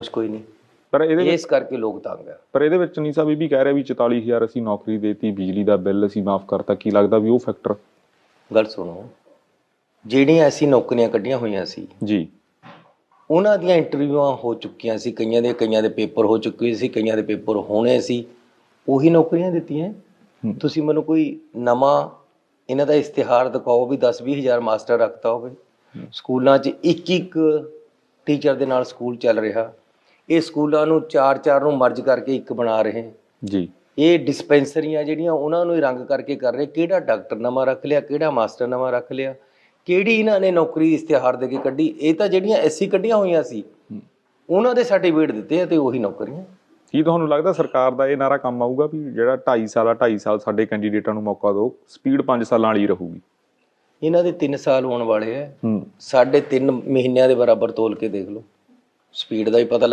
ਕੁਛ ਕੋਈ ਨਹੀਂ। ਪਰ ਇਹਦੇ ਵਿੱਚ ਇਸ ਕਰਕੇ ਲੋਕ ਤੰਗ ਆ। ਪਰ ਇਹਦੇ ਵਿੱਚ ਨਹੀਂ ਸਾਹਿਬ ਇਹ ਵੀ ਕਹਿ ਰਿਹਾ ਵੀ 44000 ਅਸੀਂ ਨੌਕਰੀ ਦੇਤੀ ਬਿਜਲੀ ਦਾ ਬਿੱਲ ਅਸੀਂ ਮਾਫ ਕਰਤਾ ਕੀ ਲੱਗਦਾ ਵੀ ਉਹ ਫੈਕਟਰ ਗੱਲ ਸੁਣੋ ਜਿਹੜੀਆਂ ਅਸੀਂ ਨੌਕਰੀਆਂ ਕੱਢੀਆਂ ਹੋਈਆਂ ਸੀ ਜੀ। ਉਹਨਾਂ ਦੀਆਂ ਇੰਟਰਵਿਊਆਂ ਹੋ ਚੁੱਕੀਆਂ ਸੀ ਕਈਆਂ ਦੇ ਕਈਆਂ ਦੇ ਪੇਪਰ ਹੋ ਚੁੱਕੇ ਸੀ ਕਈਆਂ ਦੇ ਪੇਪਰ ਹੋਣੇ ਸੀ ਉਹੀ ਨੌਕਰੀਆਂ ਦਿੱਤੀਆਂ। ਤੁਸੀਂ ਮੈਨੂੰ ਕੋਈ ਨਵਾਂ ਇਹਨਾਂ ਦਾ ਇਸ਼ਤਿਹਾਰ ਦਿਖਾਓ ਵੀ 10 ਹਜ਼ਾਰ ਮਾਸਟਰ ਰੱਖਤਾ ਹੋਵੇ। ਸਕੂਲਾਂ 'ਚ ਇੱਕ ਇੱਕ ਟੀਚਰ ਦੇ ਨਾਲ ਸਕੂਲ ਚੱਲ ਰਿਹਾ। ਇਹ ਸਕੂਲਾਂ ਨੂੰ ਚਾਰ ਚਾਰ ਨੂੰ ਮਰਜ ਕਰਕੇ ਇੱਕ ਬਣਾ ਰਹੇ ਜੀ। ਇਹ ਡਿਸਪੈਂਸਰੀਆਂ ਜਿਹੜੀਆਂ ਉਹਨਾਂ ਨੂੰ ਹੀ ਰੰਗ ਕਰਕੇ ਕਰ ਰਹੇ। ਕਿਹੜਾ ਡਾਕਟਰ ਨਵਾਂ ਰੱਖ ਲਿਆ ਕਿਹੜਾ ਮਾਸਟਰ ਨਵਾਂ ਰੱਖ ਲਿਆ? ਕਿਹੜੀ ਇਹਨਾਂ ਨੇ ਨੌਕਰੀ ਇਸ਼ਤਿਹਾਰ ਦੇ ਕੇ ਕੱਢੀ? ਇਹ ਤਾਂ ਜਿਹੜੀਆਂ ਐਸੀ ਕੱਢੀਆਂ ਹੋਈਆਂ ਸੀ ਉਹਨਾਂ ਦੇ ਸਰਟੀਫਿਕੇਟ ਦਿੱਤੇ ਆ ਤੇ ਉਹੀ ਨੌਕਰੀਆਂ। ਕੀ ਤੁਹਾਨੂੰ ਲੱਗਦਾ ਸਰਕਾਰ ਦਾ ਇਹ ਨਾਰਾ ਕੰਮ ਆਊਗਾ ਵੀ ਜਿਹੜਾ 2.5 ਸਾਲ ਆ 2.5 ਸਾਲ ਸਾਡੇ ਕੈਂਡੀਡੇਟਾਂ ਨੂੰ ਮੌਕਾ ਦਿਓ ਸਪੀਡ 5 ਸਾਲਾਂ ਵਾਲੀ ਰਹੂਗੀ? ਇਹਨਾਂ ਦੇ 3 ਸਾਲ ਹੋਣ ਵਾਲੇ ਆ। ਹੂੰ। ਸਾਢੇ 3 ਮਹੀਨਿਆਂ ਦੇ ਬਰਾਬਰ ਤੋਲ ਕੇ ਦੇਖ ਲਓ। ਸਪੀਡ ਦਾ ਹੀ ਪਤਾ